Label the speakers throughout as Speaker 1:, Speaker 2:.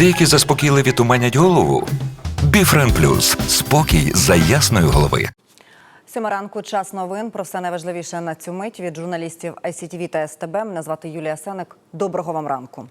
Speaker 1: Деякі заспокійливі туманять голову. Біфрен Плюс спокій за ясної голови.
Speaker 2: Сьома ранку час новин. Про все найважливіше на цю мить від журналістів ICTV та СТБ. Мене звати Юлія Сеник. Доброго вам ранку.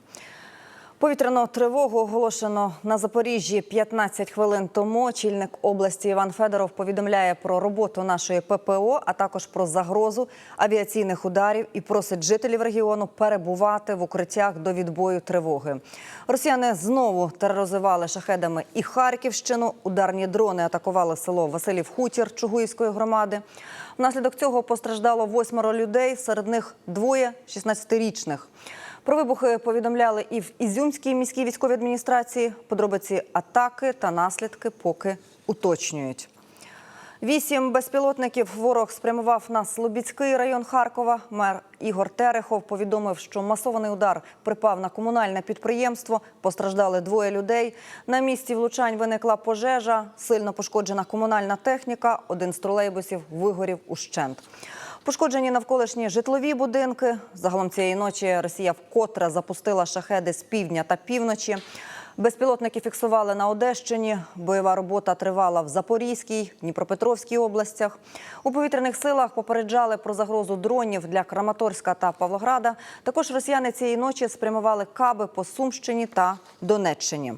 Speaker 2: Повітряну тривогу оголошено на Запоріжжі 15 хвилин тому. Очільник області Іван Федоров повідомляє про роботу нашої ППО, а також про загрозу авіаційних ударів і просить жителів регіону перебувати в укриттях до відбою тривоги. Росіяни знову тероризували шахедами і Харківщину. Ударні дрони атакували село Василів Хутір Чугуївської громади. Внаслідок цього постраждало восьмеро людей, серед них двоє 16-річних. Про вибухи повідомляли і в Ізюмській міській військовій адміністрації. Подробиці атаки та наслідки поки уточнюють. Вісім безпілотників ворог спрямував на Слобідський район Харкова. Мер Ігор Терехов повідомив, що масований удар припав на комунальне підприємство. Постраждали двоє людей. На місці влучань виникла пожежа, сильно пошкоджена комунальна техніка. Один з тролейбусів вигорів ущент. Пошкоджені навколишні житлові будинки. Загалом цієї ночі Росія вкотре запустила шахеди з півдня та півночі. Безпілотники фіксували на Одещині. Бойова робота тривала в Запорізькій, Дніпропетровській областях. У повітряних силах попереджали про загрозу дронів для Краматорська та Павлограда. Також росіяни цієї ночі спрямували каби по Сумщині та Донеччині.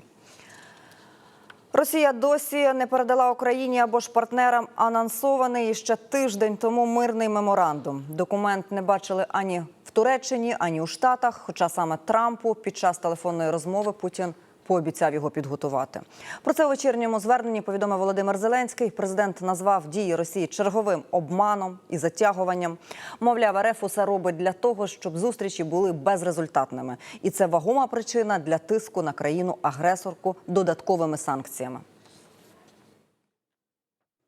Speaker 2: Росія досі не передала Україні або ж партнерам анонсований ще тиждень тому мирний меморандум. Документ не бачили ані в Туреччині, ані у Штатах. Хоча саме Трампу під час телефонної розмови Путін пообіцяв його підготувати. Про це у вечірньому зверненні повідомив Володимир Зеленський. Президент назвав дії Росії черговим обманом і затягуванням. Мовляв, РФ усе робить для того, щоб зустрічі були безрезультатними, і це вагома причина для тиску на країну-агресорку додатковими санкціями.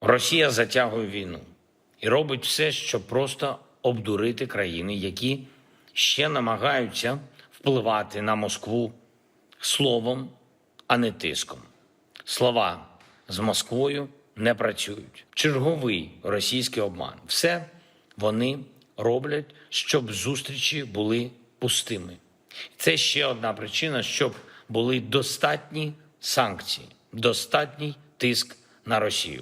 Speaker 3: Росія затягує війну і робить все, щоб просто обдурити країни, які ще намагаються впливати на Москву словом, а не тиском. Слова з Москвою не працюють. Черговий російський обман. Все вони роблять, щоб зустрічі були пустими. Це ще одна причина, щоб були достатні санкції, достатній тиск на Росію.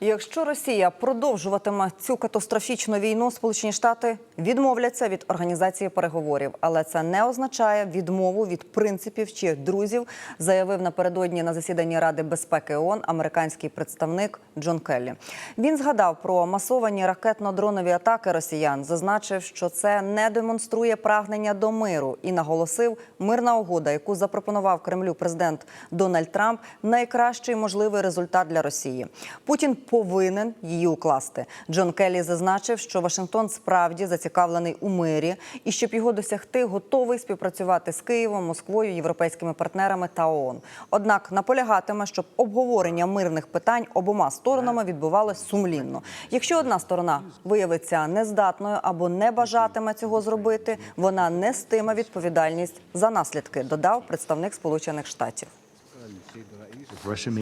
Speaker 2: Якщо Росія продовжуватиме цю катастрофічну війну, Сполучені Штати відмовляться від організації переговорів, але це не означає відмову від принципів чи друзів, заявив напередодні на засіданні Ради безпеки ООН американський представник Джон Келлі. Він згадав про масовані ракетно-дронові атаки росіян, зазначив, що це не демонструє прагнення до миру і наголосив, мирна угода, яку запропонував Кремлю президент Дональд Трамп, найкращий можливий результат для Росії. Путін повинен її укласти. Джон Келлі зазначив, що Вашингтон справді зацікавлений у мирі і щоб його досягти, готовий співпрацювати з Києвом, Москвою, європейськими партнерами та ООН. Однак наполягатиме, щоб обговорення мирних питань обома сторонами відбувалось сумлінно. Якщо одна сторона виявиться нездатною або не бажатиме цього зробити, вона нестиме відповідальність за наслідки, додав представник Сполучених Штатів.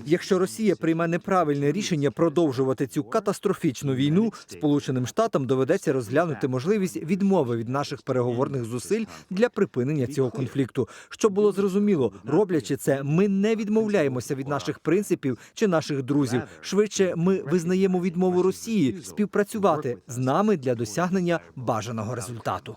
Speaker 4: Якщо Росія прийме неправильне рішення продовжувати цю катастрофічну війну, Сполученим Штатам доведеться розглянути можливість відмови від наших переговорних зусиль для припинення цього конфлікту. Щоб було зрозуміло, роблячи це, ми не відмовляємося від наших принципів чи наших друзів. Швидше ми визнаємо відмову Росії співпрацювати з нами для досягнення бажаного результату.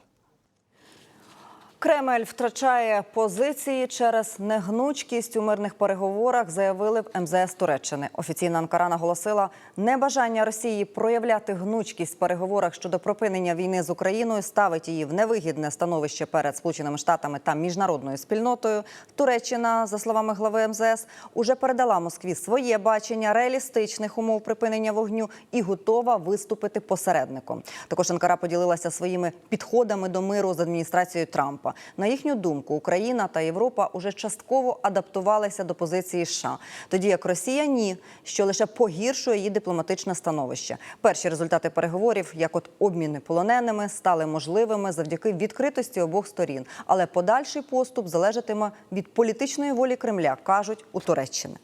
Speaker 2: Кремль втрачає позиції через негнучкість у мирних переговорах, заявили в МЗС Туреччини. Офіційна Анкара наголосила, небажання Росії проявляти гнучкість в переговорах щодо припинення війни з Україною ставить її в невигідне становище перед Сполученими Штатами та міжнародною спільнотою. Туреччина, за словами глави МЗС, уже передала Москві своє бачення реалістичних умов припинення вогню і готова виступити посередником. Також Анкара поділилася своїми підходами до миру з адміністрацією Трампа. На їхню думку, Україна та Європа уже частково адаптувалися до позиції США, тоді як Росія ні, що лише погіршує її дипломатичне становище. Перші результати переговорів, як от обміни полоненими, стали можливими завдяки відкритості обох сторін. Але подальший поступ залежатиме від політичної волі Кремля, кажуть у Туреччини.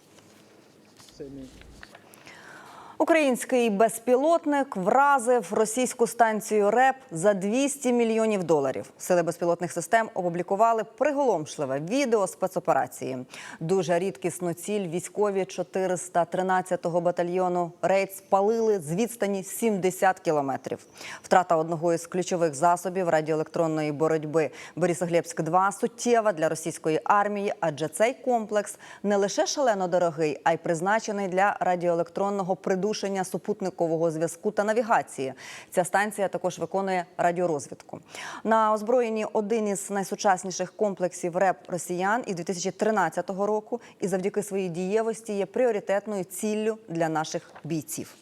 Speaker 2: Український безпілотник вразив російську станцію РЕП за 200 мільйонів доларів. Сили безпілотних систем опублікували приголомшливе відео спецоперації. Дуже рідкісну ціль військові 413-го батальйону рейд спалили з відстані 70 кілометрів. Втрата одного із ключових засобів радіоелектронної боротьби Борисоглебськ-2 суттєва для російської армії, адже цей комплекс не лише шалено дорогий, а й призначений для радіоелектронного придушення супутникового зв'язку та навігації. Ця станція також виконує радіорозвідку. На озброєнні один із найсучасніших комплексів РЕП росіян і 2013 року, і завдяки своїй дієвості є пріоритетною ціллю для наших бійців.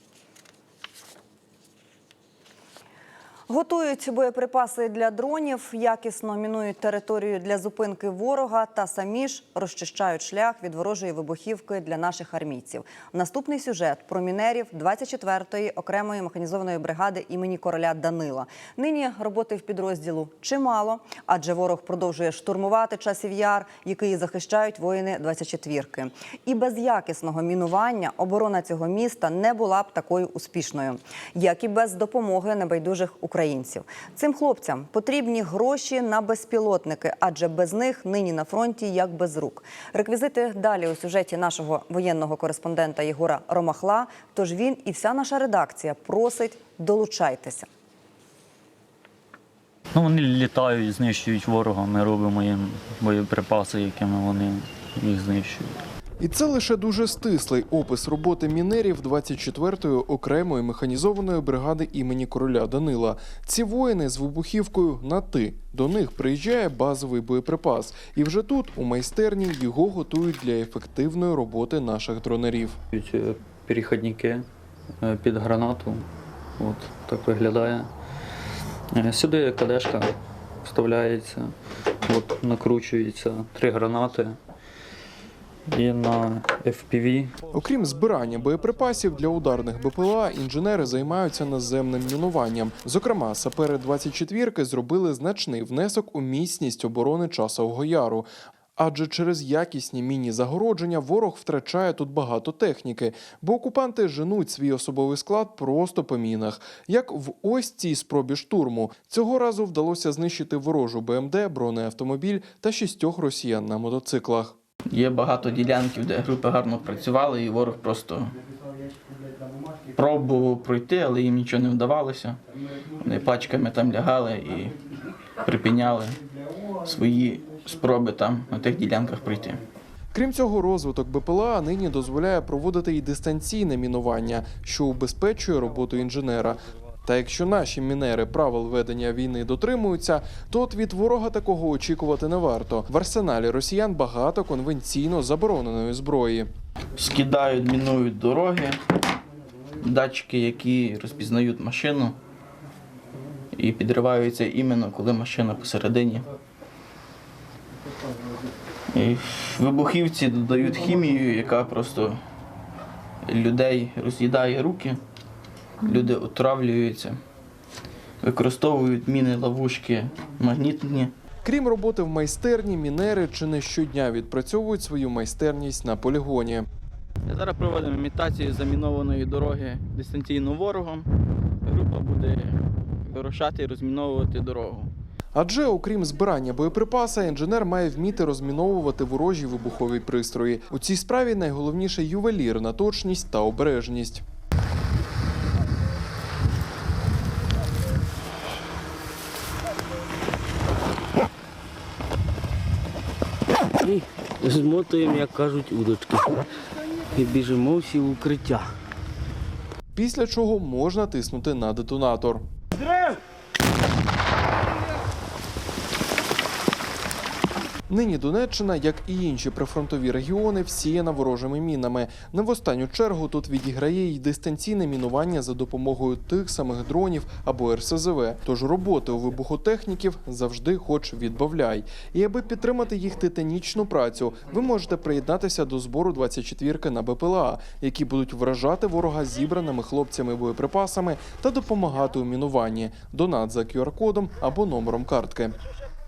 Speaker 2: Готують боєприпаси для дронів, якісно мінують територію для зупинки ворога та самі ж розчищають шлях від ворожої вибухівки для наших армійців. Наступний сюжет про мінерів 24-ї окремої механізованої бригади імені короля Данила. Нині роботи в підрозділу чимало, адже ворог продовжує штурмувати часів яр, який захищають воїни 24-ки. І без якісного мінування оборона цього міста не була б такою успішною, як і без допомоги небайдужих українців. Цим хлопцям потрібні гроші на безпілотники, адже без них нині на фронті як без рук. Реквізити далі у сюжеті нашого воєнного кореспондента Єгора Ромахла. Тож він і вся наша редакція просить долучайтеся.
Speaker 5: Ну, вони літають, знищують ворога. Ми робимо їм боєприпаси, якими вони їх знищують.
Speaker 6: І це лише дуже стислий опис роботи мінерів 24-ї окремої механізованої бригади імені короля Данила. Ці воїни з вибухівкою на ти. До них приїжджає базовий боєприпас, і вже тут, у майстерні, його готують для ефективної роботи наших дронерів.
Speaker 5: Е, Перехідники е, під гранату. От так виглядає. Е, Сюди кадешка вставляється, от, накручується три гранати. І на FPV
Speaker 6: Окрім збирання боєприпасів для ударних БПЛА, інженери займаються наземним мінуванням. Зокрема, сапери 24-ки зробили значний внесок у міцність оборони Часового Яру. Адже через якісні міні-загородження ворог втрачає тут багато техніки, бо окупанти женуть свій особовий склад просто по мінах. Як в ось цій спробі штурму. Цього разу вдалося знищити ворожу БМД, бронеавтомобіль та шістьох росіян на мотоциклах.
Speaker 7: Є багато ділянків, де групи гарно працювали, і ворог просто пробував пройти, але їм нічого не вдавалося. Вони пачками там лягали і припиняли свої спроби там на тих ділянках пройти.
Speaker 6: Крім цього, розвиток БПЛА нині дозволяє проводити і дистанційне мінування, що убезпечує роботу інженера. Та якщо наші мінери правил ведення війни дотримуються, то от від ворога такого очікувати не варто. В арсеналі росіян багато конвенційно забороненої зброї.
Speaker 7: Скидають, мінують дороги, датчики, які розпізнають машину і підриваються іменно, коли машина посередині. І вибухівці додають хімію, яка просто людей роз'їдає руки, люди отравлюються, використовують міни, ловушки магнітні.
Speaker 6: Крім роботи в майстерні, мінери чи не щодня відпрацьовують свою майстерність на полігоні.
Speaker 7: Зараз проводимо імітацію замінованої дороги дистанційно ворогом. Група буде вирушати і розміновувати дорогу.
Speaker 6: Адже, окрім збирання боєприпаса, інженер має вміти розміновувати ворожі вибухові пристрої. У цій справі найголовніше ювелірна точність та обережність.
Speaker 8: І змотуємо, як кажуть, удочки. І біжимо всі в укриття.
Speaker 6: Після чого можна тиснути на детонатор. Нині Донеччина, як і інші прифронтові регіони, всіяна ворожими мінами. Не в останню чергу тут відіграє й дистанційне мінування за допомогою тих самих дронів або РСЗВ. Тож роботи у вибухотехніків завжди хоч відбавляй. І аби підтримати їх титанічну працю, ви можете приєднатися до збору 24 на БПЛА, які будуть вражати ворога зібраними хлопцями боєприпасами та допомагати у мінуванні. Донат за QR-кодом або номером картки.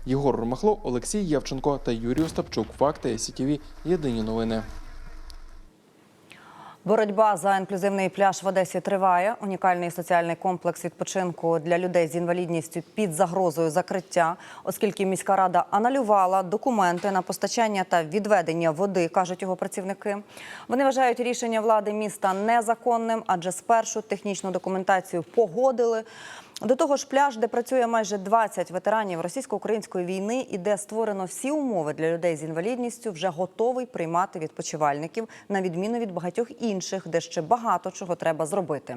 Speaker 6: Єгор Ромахло, Олексій Явченко та Юрій Остапчук. Факти СІТІВІ. Єдині новини.
Speaker 2: Боротьба за інклюзивний пляж в Одесі триває. Унікальний соціальний комплекс відпочинку для людей з інвалідністю під загрозою закриття, оскільки міська рада аналювала документи на постачання та відведення води, кажуть його працівники. Вони вважають рішення влади міста незаконним, адже спершу технічну документацію погодили. До того ж, пляж, де працює майже 20 ветеранів російсько-української війни і де створено всі умови для людей з інвалідністю, вже готовий приймати відпочивальників, на відміну від багатьох інших, де ще багато чого треба зробити.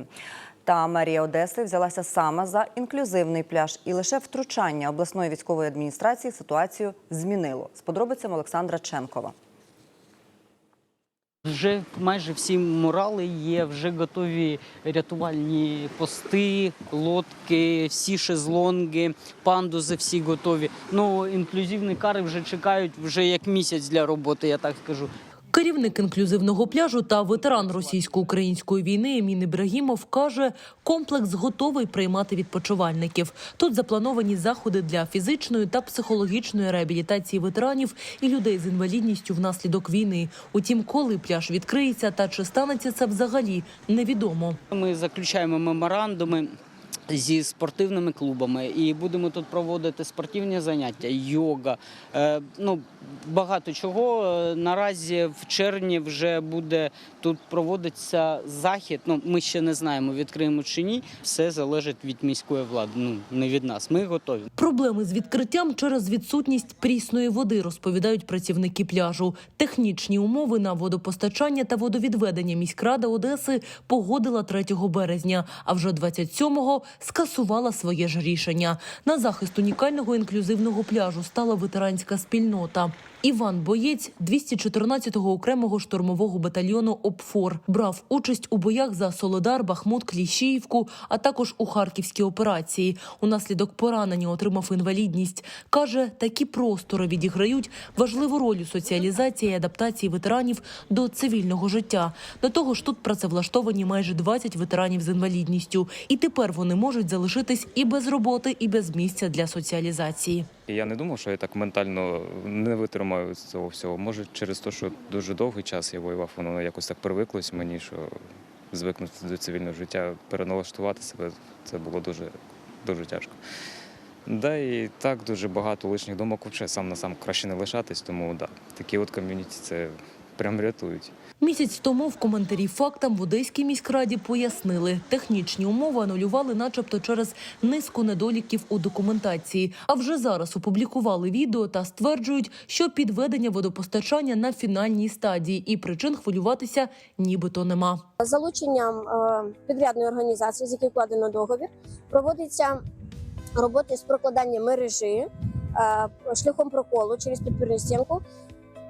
Speaker 2: Та мерія Одеси взялася саме за інклюзивний пляж, і лише втручання обласної військової адміністрації ситуацію змінило. З подробицями Олександра Ченкова.
Speaker 8: Вже майже всі мурали є, вже готові рятувальні пости, лодки, всі шезлонги, пандузи всі готові. Ну, інклюзивні кари вже чекають вже як місяць для роботи, я так скажу.
Speaker 9: Керівник інклюзивного пляжу та ветеран російсько-української війни Емін Ібрагімов каже, комплекс готовий приймати відпочивальників. Тут заплановані заходи для фізичної та психологічної реабілітації ветеранів і людей з інвалідністю внаслідок війни. Утім, коли пляж відкриється та чи станеться це взагалі, невідомо.
Speaker 8: Ми заключаємо меморандуми. Зі спортивними клубами і будемо тут проводити спортивні заняття, йога. Е, ну багато чого. Е, Наразі в червні вже буде тут проводиться захід. Ну ми ще не знаємо, відкриємо чи ні. Все залежить від міської влади. Ну не від нас. Ми готові.
Speaker 9: Проблеми з відкриттям через відсутність прісної води, розповідають працівники пляжу. Технічні умови на водопостачання та водовідведення міськрада Одеси погодила 3 березня, а вже 27-го скасувала своє ж рішення. На захист унікального інклюзивного пляжу стала ветеранська спільнота. Іван Боєць 214-го окремого штурмового батальйону ОПФОР брав участь у боях за Солодар, Бахмут, Кліщіївку, а також у харківській операції. Унаслідок поранення отримав інвалідність. Каже, такі простори відіграють важливу роль у соціалізації і адаптації ветеранів до цивільного життя. До того ж, тут працевлаштовані майже 20 ветеранів з інвалідністю, і тепер вони можуть залишитись і без роботи, і без місця для соціалізації.
Speaker 10: Я не думав, що я так ментально не витримаю цього всього. Може, через те, що дуже довгий час я воював, воно якось так привиклось мені, що звикнути до цивільного життя, переналаштувати себе це було дуже, дуже тяжко. Да, і так дуже багато лишніх думок взагалі сам на сам краще не лишатись, тому да, такі от ком'юніті це прям рятують.
Speaker 9: Місяць тому в коментарі фактам в Одеській міськраді пояснили, технічні умови анулювали, начебто через низку недоліків у документації. А вже зараз опублікували відео та стверджують, що підведення водопостачання на фінальній стадії і причин хвилюватися нібито нема.
Speaker 11: залученням е, підрядної організації, з якою вкладено договір, проводиться роботи з прокладання мережі е, шляхом проколу через підпірну стінку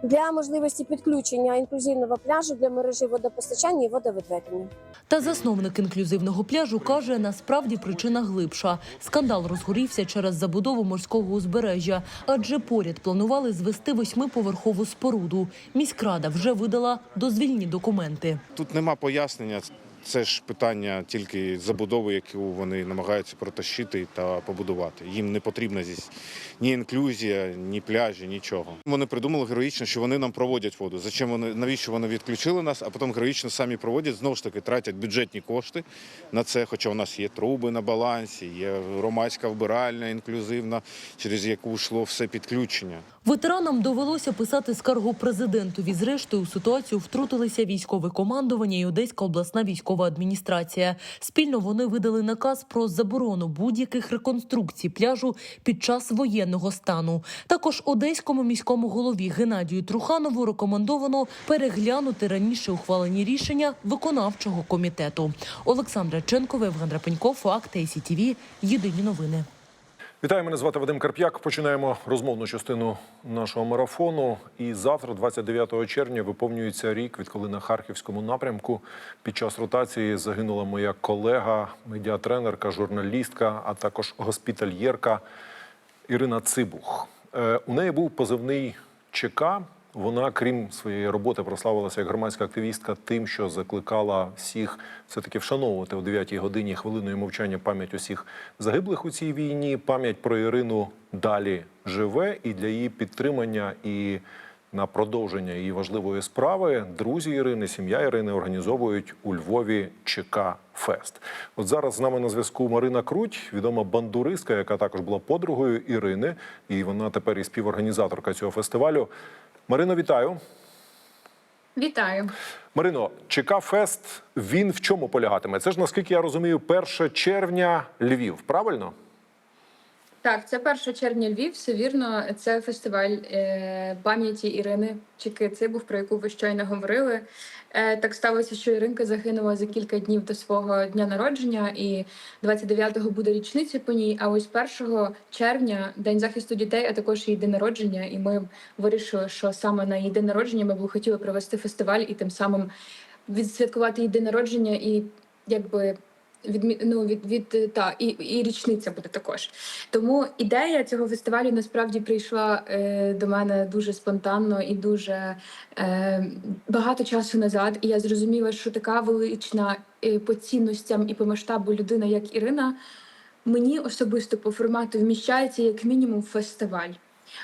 Speaker 11: для можливості підключення інклюзивного пляжу для мережі водопостачання і водовідведення.
Speaker 9: Та засновник інклюзивного пляжу каже, насправді причина глибша. Скандал розгорівся через забудову морського узбережжя, адже поряд планували звести восьмиповерхову споруду. Міськрада вже видала дозвільні документи.
Speaker 12: Тут нема пояснення. Це ж питання тільки забудови, яку вони намагаються протащити та побудувати. Їм не потрібна здесь ні інклюзія, ні пляжі, нічого. Вони придумали героїчно, що вони нам проводять воду. Зачем вони навіщо вони відключили нас, а потім героїчно самі проводять, знову ж таки тратять бюджетні кошти на це. Хоча у нас є труби на балансі, є громадська вбиральня інклюзивна, через яку йшло все підключення.
Speaker 9: Ветеранам довелося писати скаргу президентові. Зрештою, у ситуацію втрутилися військове командування і Одеська обласна військова адміністрація. Спільно вони видали наказ про заборону будь-яких реконструкцій пляжу під час воєнного стану. Також одеському міському голові Геннадію Труханову рекомендовано переглянути раніше ухвалені рішення виконавчого комітету. Олександра Ченкова, Євген Рапенько, Факт, СІТВ. Єдині новини.
Speaker 13: Вітаю, мене звати Вадим Карп'як. Починаємо розмовну частину нашого марафону. І завтра, 29 червня, виповнюється рік, відколи на харківському напрямку під час ротації загинула моя колега, медіатренерка, журналістка, а також госпітальєрка Ірина Цибух. Е, У неї був позивний ЧК. Вона, крім своєї роботи, прославилася як громадська активістка тим, що закликала всіх все-таки вшановувати о 9-й годині хвилиною мовчання пам'ять усіх загиблих у цій війні. Пам'ять про Ірину далі живе, і для її підтримання і на продовження її важливої справи друзі Ірини, сім'я Ірини організовують у Львові ЧК Фест. От зараз з нами на зв'язку Марина Круть, відома бандуристка, яка також була подругою Ірини, і вона тепер і співорганізаторка цього фестивалю. Марино, вітаю.
Speaker 14: Вітаю.
Speaker 13: Марино, ЧК Фест він в чому полягатиме? Це ж наскільки я розумію, 1 червня Львів, правильно?
Speaker 14: Так, це 1 червня Львів, все вірно. Це фестиваль е, пам'яті Ірини Чекици, був про яку ви щойно говорили. Е, так сталося, що Іринка загинула за кілька днів до свого дня народження, і 29-го буде річниця по ній. А ось 1 червня, день захисту дітей, а також її день народження. І ми вирішили, що саме на її день народження ми б хотіли провести фестиваль і тим самим відсвяткувати її день народження і якби. Відмі... Ну, від, від та і, і річниця буде також. Тому ідея цього фестивалю насправді прийшла е, до мене дуже спонтанно і дуже е, багато часу назад. І я зрозуміла, що така велична е, по цінностям і по масштабу людина, як Ірина, мені особисто по формату вміщається як мінімум фестиваль.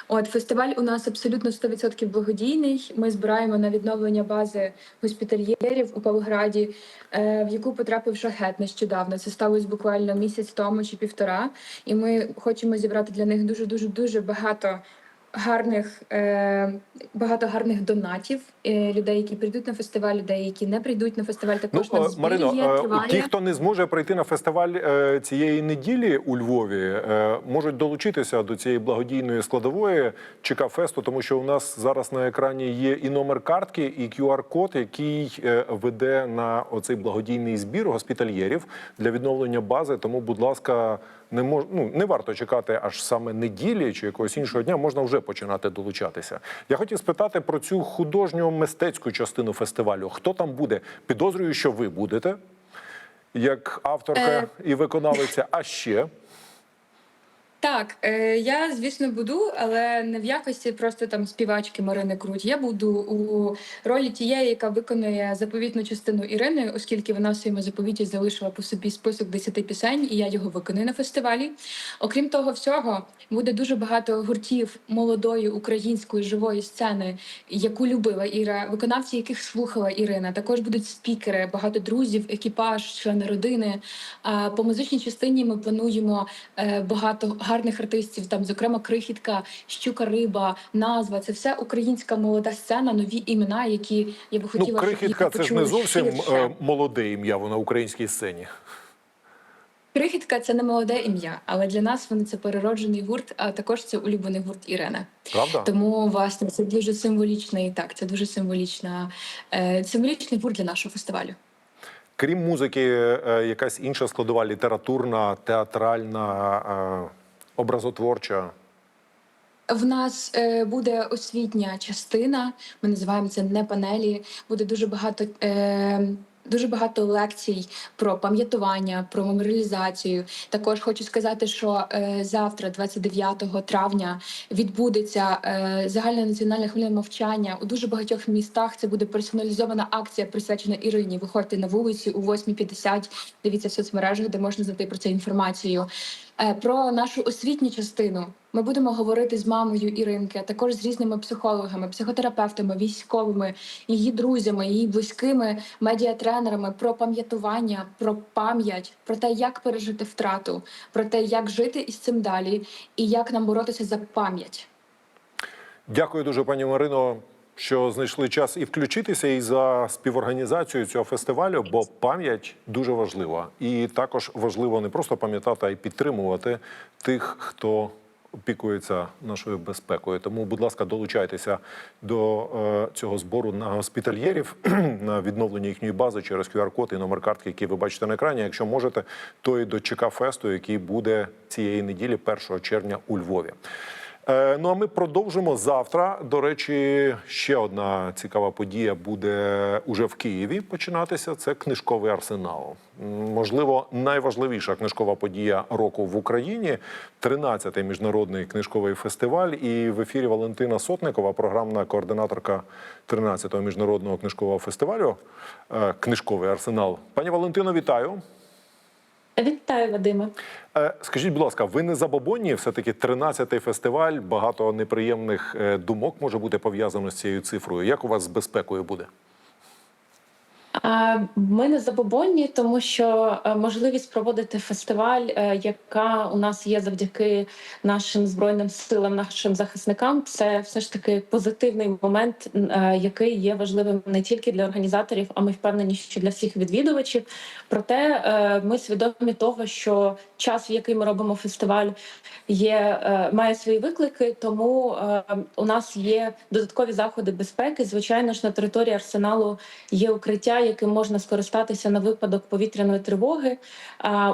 Speaker 14: От фестиваль у нас абсолютно 100% благодійний. Ми збираємо на відновлення бази госпітальєрів у Павлограді, е, в яку потрапив шахет нещодавно. Це сталося буквально місяць тому чи півтора. І ми хочемо зібрати для них дуже дуже дуже багато гарних, е, багато гарних донатів. Е, людей, які прийдуть на фестиваль, людей, які не прийдуть на фестиваль. Також
Speaker 13: Ну,
Speaker 14: на
Speaker 13: е,
Speaker 14: збір
Speaker 13: Марино,
Speaker 14: є,
Speaker 13: е,
Speaker 14: триває.
Speaker 13: ті, хто не зможе прийти на фестиваль е, цієї неділі у Львові, е, можуть долучитися до цієї благодійної складової ЧК Фесту, тому що у нас зараз на екрані є і номер картки, і QR-код, який е, веде на оцей благодійний збір госпітальєрів для відновлення бази. Тому, будь ласка, не мож... ну, не варто чекати аж саме неділі чи якогось іншого дня. Можна вже починати долучатися. Я хотів спитати про цю художньо мистецьку частину фестивалю. Хто там буде? Підозрюю, що ви будете як авторка
Speaker 14: Е.
Speaker 13: і виконавиця. А ще
Speaker 14: Так, е, я звісно буду, але не в якості просто там співачки Марини Круть. Я буду у ролі тієї, яка виконує заповітну частину Ірини, оскільки вона в своєму заповіті залишила по собі список 10 пісень, і я його виконую на фестивалі. Окрім того всього, буде дуже багато гуртів молодої української живої сцени, яку любила Іра, виконавці, яких слухала Ірина. Також будуть спікери, багато друзів, екіпаж, члени родини. А по музичній частині ми плануємо е, багато гарних артистів, там, зокрема, крихітка, щука риба, назва. Це все українська молода сцена, нові імена, які я би хотіла,
Speaker 13: ну,
Speaker 14: щоб їх
Speaker 13: це ж не зовсім
Speaker 14: ширше.
Speaker 13: е, молоде ім'я на українській сцені.
Speaker 14: Крихітка це не молоде ім'я, але для нас вони це перероджений гурт, а також це улюблений гурт Ірини.
Speaker 13: Правда?
Speaker 14: Тому власне це дуже символічний. Так, це дуже символічна е, символічний гурт для нашого фестивалю.
Speaker 13: Крім музики, е, якась інша складова літературна, театральна, е, образотворча.
Speaker 14: В нас е, буде освітня частина. Ми називаємо це не панелі. Буде дуже багато. Е, Дуже багато лекцій про пам'ятування, про меморіалізацію. Також хочу сказати, що е, завтра, 29 травня, відбудеться е, загальне національне хвилина мовчання у дуже багатьох містах. Це буде персоналізована акція, присвячена Ірині. Виходьте на вулиці у 8.50, Дивіться в соцмережах, де можна знайти про це інформацію. Е, Про нашу освітню частину ми будемо говорити з мамою Іринки, а також з різними психологами, психотерапевтами, військовими, її друзями, її близькими медіатренерами про пам'ятування, про пам'ять, про те, як пережити втрату, про те, як жити із цим далі, і як нам боротися за пам'ять.
Speaker 13: Дякую дуже, пані Марино, що знайшли час і включитися і за співорганізацію цього фестивалю, бо пам'ять дуже важлива. І також важливо не просто пам'ятати, а й підтримувати тих, хто опікується нашою безпекою. Тому, будь ласка, долучайтеся до е, цього збору на госпітальєрів на відновлення їхньої бази через QR-код і номер картки, який ви бачите на екрані. Якщо можете, то і до ЧК Фесту, який буде цієї неділі, 1 червня у Львові. Е, Ну а ми продовжимо завтра. До речі, ще одна цікава подія буде уже в Києві починатися. Це книжковий арсенал. Можливо, найважливіша книжкова подія року в Україні 13-й міжнародний книжковий фестиваль. І в ефірі Валентина Сотникова, програмна координаторка 13-го міжнародного книжкового фестивалю. е, Книжковий арсенал. Пані Валентино, вітаю.
Speaker 15: Вітаю, Вадиме.
Speaker 13: Е, Скажіть, будь ласка, ви не забобонні? Все-таки 13-й фестиваль, багато неприємних е, думок може бути пов'язано з цією цифрою. Як у вас з безпекою буде?
Speaker 15: Ми не забобонні, тому що е, можливість проводити фестиваль, е, яка у нас є завдяки нашим збройним силам, нашим захисникам, це все ж таки позитивний момент, е, який є важливим не тільки для організаторів, а ми впевнені, що для всіх відвідувачів. Проте ми свідомі того, що час, в який ми робимо фестиваль, є має свої виклики. Тому у нас є додаткові заходи безпеки. Звичайно ж, на території арсеналу є укриття, яким можна скористатися на випадок повітряної тривоги.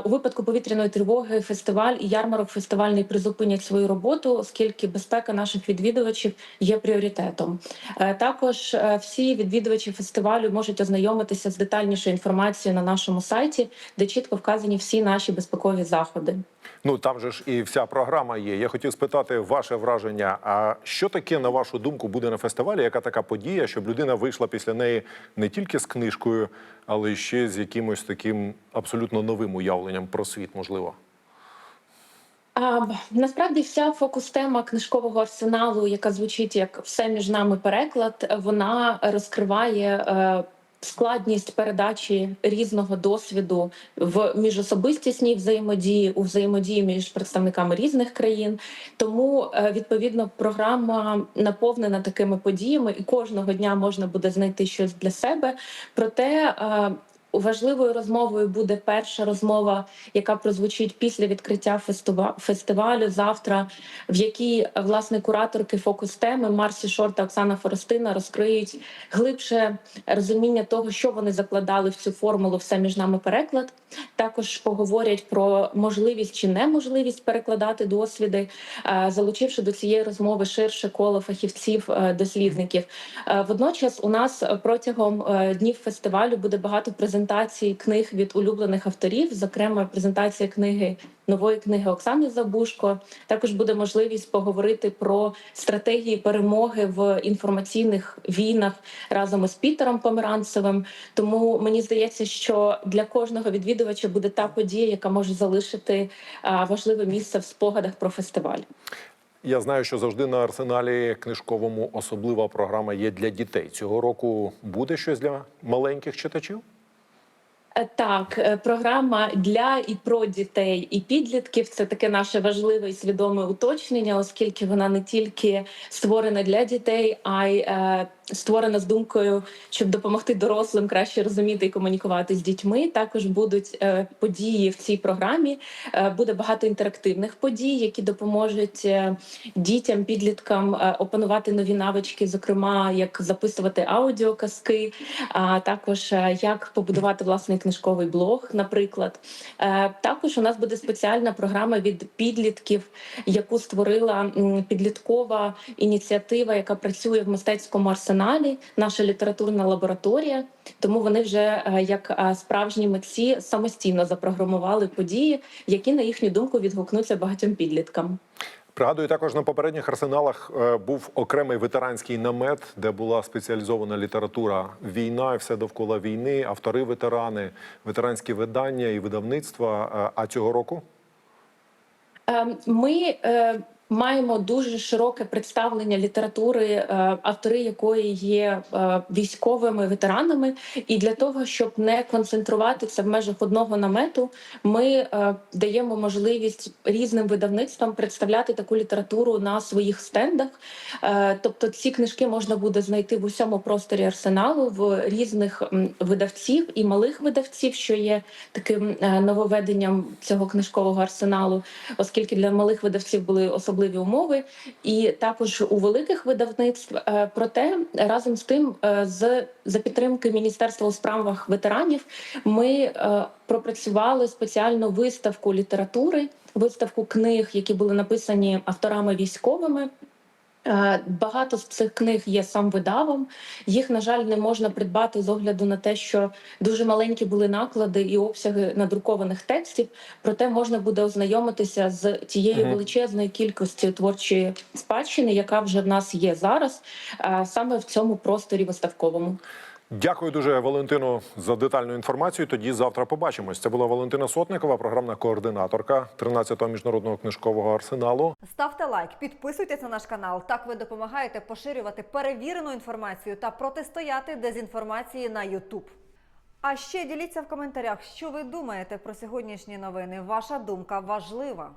Speaker 15: У випадку повітряної тривоги фестиваль і ярмарок фестивальний призупинять свою роботу, оскільки безпека наших відвідувачів є пріоритетом. Е, Також е, всі відвідувачі фестивалю можуть ознайомитися з детальнішою інформацією на нашому сайті, де чітко вказані всі наші безпекові заходи.
Speaker 13: Ну там же ж і вся програма є. Я хотів спитати ваше враження. А що таке, на вашу думку, буде на фестивалі? Яка така подія, щоб людина вийшла після неї не тільки з книжкою, але ще з якимось таким абсолютно новим уявленням про світ, можливо?
Speaker 15: А, насправді вся фокус-тема книжкового арсеналу, яка звучить як все між нами переклад, вона розкриває. Е, Складність передачі різного досвіду в міжособистісній взаємодії у взаємодії між представниками різних країн. Тому е, відповідно програма наповнена такими подіями, і кожного дня можна буде знайти щось для себе. Проте е, Важливою розмовою буде перша розмова, яка прозвучить після відкриття фестивалю завтра, в якій власне кураторки фокус теми Марсі Шор та Оксана Форостина розкриють глибше розуміння того, що вони закладали в цю формулу все між нами переклад. Також поговорять про можливість чи неможливість перекладати досвіди, е, залучивши до цієї розмови ширше коло фахівців е. Е, Водночас у нас протягом днів фестивалю буде багато презентацій книг від улюблених авторів, зокрема презентація книги нової книги Оксани Забушко. Також буде можливість поговорити про стратегії перемоги в інформаційних війнах разом із Пітером Померанцевим. Тому мені здається, що для кожного відвідувача буде та подія, яка може залишити важливе місце в спогадах про фестиваль.
Speaker 13: Я знаю, що завжди на арсеналі книжковому особлива програма є для дітей. Цього року буде щось для маленьких читачів?
Speaker 15: Е, Так, е, програма для і про дітей і підлітків. Це таке наше важливе і свідоме уточнення, оскільки вона не тільки створена для дітей, а й е, створена з думкою, щоб допомогти дорослим краще розуміти і комунікувати з дітьми. Також будуть е, події в цій програмі. Е, буде багато інтерактивних подій, які допоможуть е, дітям, підліткам е, опанувати нові навички, зокрема як записувати аудіоказки, а також як побудувати власний книжковий блог, наприклад. Також у нас буде спеціальна програма від підлітків, яку створила підліткова ініціатива, яка працює в мистецькому арсеналі, наша літературна лабораторія. Тому вони вже е, як е, справжні митці самостійно запрограмували події, які на їхню думку відгукнуться багатьом підліткам.
Speaker 13: Пригадую, також на попередніх арсеналах е, був окремий ветеранський намет, де була спеціалізована література війна, і все довкола війни, автори ветерани, ветеранські видання і видавництва. А цього року
Speaker 15: Ем, Ми маємо дуже широке представлення літератури, е, автори якої є е, військовими ветеранами. І для того, щоб не концентруватися в межах одного намету, ми е, даємо можливість різним видавництвам представляти таку літературу на своїх стендах. Тобто ці книжки можна буде знайти в усьому просторі арсеналу в різних видавців і малих видавців, що є таким нововведенням цього книжкового арсеналу, оскільки для малих видавців були особливі умови, і також у великих видавництв. Е, Проте разом з тим, е, з за підтримки Міністерства у справах ветеранів, ми е, пропрацювали спеціальну виставку літератури, виставку книг, які були написані авторами військовими. Е, Багато з цих книг є сам видавом. Їх, на жаль, не можна придбати з огляду на те, що дуже маленькі були наклади і обсяги надрукованих текстів. Проте можна буде ознайомитися з тією величезною кількістю творчої спадщини, яка вже в нас є зараз, е, саме в цьому просторі виставковому.
Speaker 13: Дякую дуже Валентину за детальну інформацію. Тоді завтра побачимось. Це була Валентина Сотникова, програмна координаторка 13-го міжнародного книжкового арсеналу.
Speaker 2: Ставте лайк, підписуйтесь на наш канал. Так ви допомагаєте поширювати перевірену інформацію та протистояти дезінформації на YouTube. А ще діліться в коментарях, що ви думаєте про сьогоднішні новини. Ваша думка важлива.